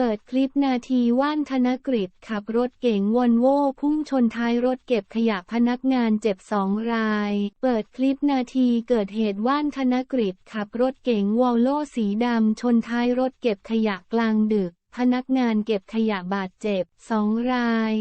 เปิดคลิปนาทีว่านธนกฤษขับรถเก๋งวอนโว่พุ่งชนท้ายรถเก็บขยะพนักงานเจ็บสองราย เปิดคลิปนาทีเกิดเหตุว่านธนกฤษขับรถเก๋งวอลโล่สีดำชนท้ายรถเก็บขยะกลางดึก พนักงานเก็บขยะบาดเจ็บสองราย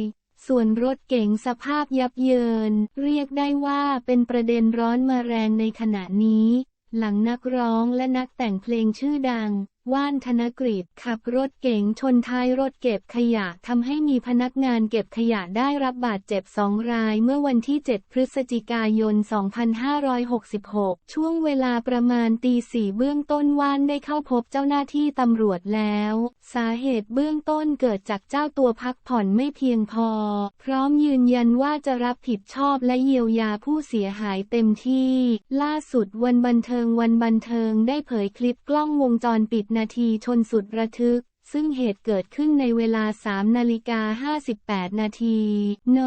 ส่วนรถเก๋งสภาพยับเยิน เรียกได้ว่าเป็นประเด็นร้อนมาแรงในขณะนี้ หลังนักร้องและนักแต่งเพลงชื่อดัง ว่านธนกฤษขับรถเก๋งชนท้ายรถเก็บขยะทำให้มีพนักงานเก็บขยะได้รับบาดเจ็บสองรายเมื่อวันที่ 7 พฤศจิกายน 2566 ช่วงเวลาประมาณตีสี่เบื้องต้นว่านได้เข้าพบเจ้าหน้าที่ตำรวจแล้ว สาเหตุเบื้องต้นเกิดจากเจ้าตัวพักผ่อนไม่เพียงพอ พร้อมยืนยันว่าจะรับผิดชอบและเยียวยาผู้เสียหายเต็มที่ ล่าสุดวันบันเทิงวันบันเทิงได้เผยคลิปกล้องวงจรปิดนาทีชนสุดระทึก ซึ่งเหตุเกิดขึ้นในเวลา 3 นาฬิกา 58 นาที น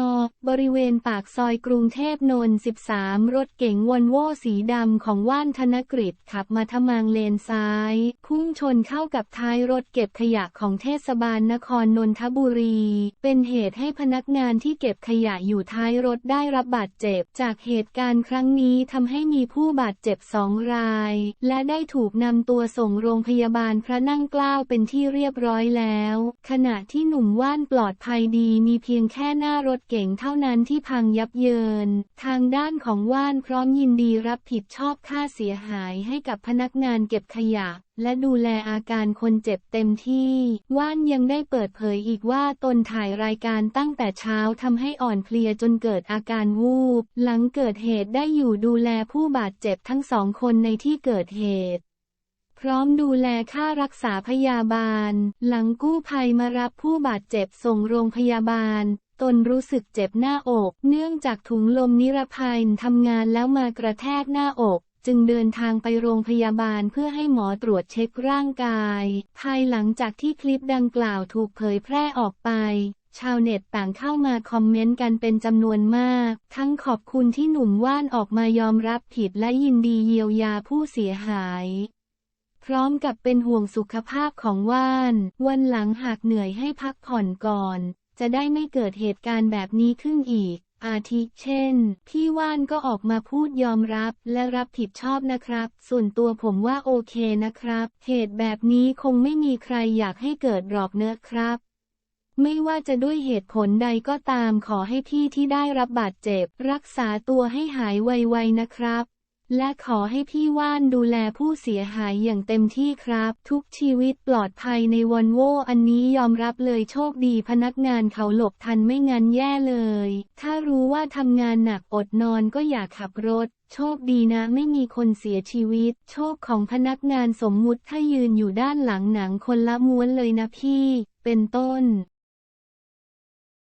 บริเวณปากซอยกรุงเทพนนท์ 13 รถเก๋งวอนโว่สีดำของว่านธนกฤษขับมาทมางเลนซ้าย พุ่งชนเข้ากับท้ายรถเก็บขยะของเทศบาลนครนนทบุรี เป็นเหตุให้พนักงานที่เก็บขยะอยู่ท้ายรถได้รับบาดเจ็บ จากเหตุการณ์ครั้งนี้ทำให้มีผู้บาดเจ็บสองราย และได้ถูกนำตัวส่งโรงพยาบาลพระนั่งเกล้าเป็นที่เรียบร้อยแล้ว ขณะที่หนุ่มว่านปลอดภัยดีมีเพียงแค่หน้ารถเก๋งเท่านั้นที่พังยับเยิน ทางด้านของว่านพร้อมยินดีรับผิดชอบค่าเสียหายให้กับพนักงานเก็บขยะและดูแลอาการคนเจ็บเต็มที่ ว่านยังได้เปิดเผยอีกว่าตนถ่ายรายการตั้งแต่เช้าทำให้อ่อนเพลียจนเกิดอาการวูบ หลังเกิดเหตุได้อยู่ดูแลผู้บาดเจ็บทั้งสองคนในที่เกิดเหตุ พร้อมดูแลค่ารักษาพยาบาล หลังกู้ภัยมารับผู้บาดเจ็บส่งโรงพยาบาล ตนรู้สึกเจ็บหน้าอก เนื่องจากถุงลมนิรภัยทำงานแล้วมากระแทกหน้าอกจึงเดินทางไปโรงพยาบาลเพื่อให้หมอตรวจเช็คร่างกาย ภายหลังจากที่คลิปดังกล่าวถูกเผยแพร่ออกไป ชาวเน็ตต่างเข้ามาคอมเมนต์กันเป็นจำนวนมาก ทั้งขอบคุณที่หนุ่มว่านออกมายอมรับผิดและยินดีเยียวยาผู้เสียหาย พร้อมกับเป็นห่วงสุขภาพของว่าน วันหลังหากเหนื่อยให้พักผ่อนก่อน จะได้ไม่เกิดเหตุการณ์แบบนี้ขึ้นอีก อาทิเช่น พี่ว่านก็ออกมาพูดยอมรับและรับผิดชอบนะครับ ส่วนตัวผมว่าโอเคนะครับ เหตุแบบนี้คงไม่มีใครอยากให้เกิดหรอกเนอะครับไม่ว่าจะด้วยเหตุผลใดก็ตามขอให้พี่ที่ได้รับบาดเจ็บ รักษาตัวให้หายไวๆนะครับ และขอให้พี่ว่านดูแลผู้เสียหายอย่างเต็มที่ครับ ทุกชีวิตปลอดภัยในวอนโวอันนี้ยอมรับเลยโชคดีพนักงานเขาหลบทันไม่งั้นแย่เลย ถ้ารู้ว่าทำงานหนักอดนอนก็อย่าขับรถ โชคดีนะไม่มีคนเสียชีวิต โชคของพนักงานสมมุติถ้ายืนอยู่ด้านหลังหนังคนละม้วนเลยนะพี่ เป็นต้น